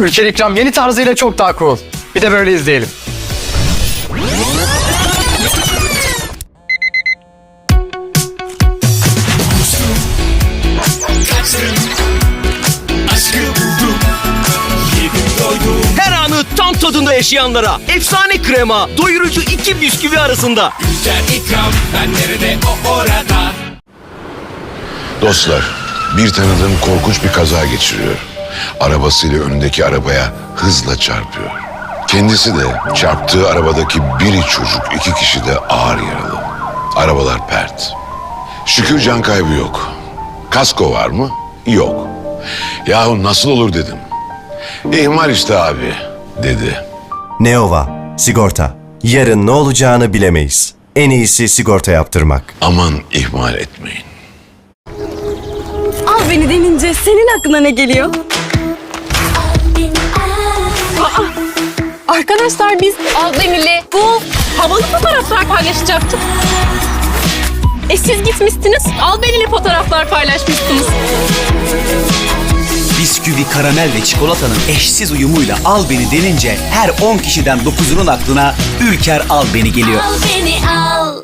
Ülker İkram yeni tarzıyla çok daha cool. Bir de böyle izleyelim. Her anı tam tadında yaşayanlara efsane krema, doyurucu iki bisküvi arasında. Ülker ikram Ben nerede o orada Dostlar, bir tanıdığım korkunç bir kaza geçiriyor. Arabasıyla önündeki arabaya hızla çarpıyor. Kendisi de çarptığı arabadaki biri çocuk, iki kişi de ağır yaralı. Arabalar pert. Şükür can kaybı yok. Kasko var mı? Yok. Yahu nasıl olur dedim. İhmal işte abi, dedi. Neova, sigorta. Yarın ne olacağını bilemeyiz. En iyisi sigorta yaptırmak. Aman ihmal etmeyin. Al beni denince senin aklına ne geliyor? Arkadaşlar biz Aldemir'le bu havalı fotoğraflar paylaşacaktık. E siz gitmiştiniz, Albeni'yle fotoğraflar paylaşmışsınız. Bisküvi, karamel ve çikolatanın eşsiz uyumuyla al beni denince her 10 kişiden 9'unun aklına Ülker al beni geliyor. Al beni al.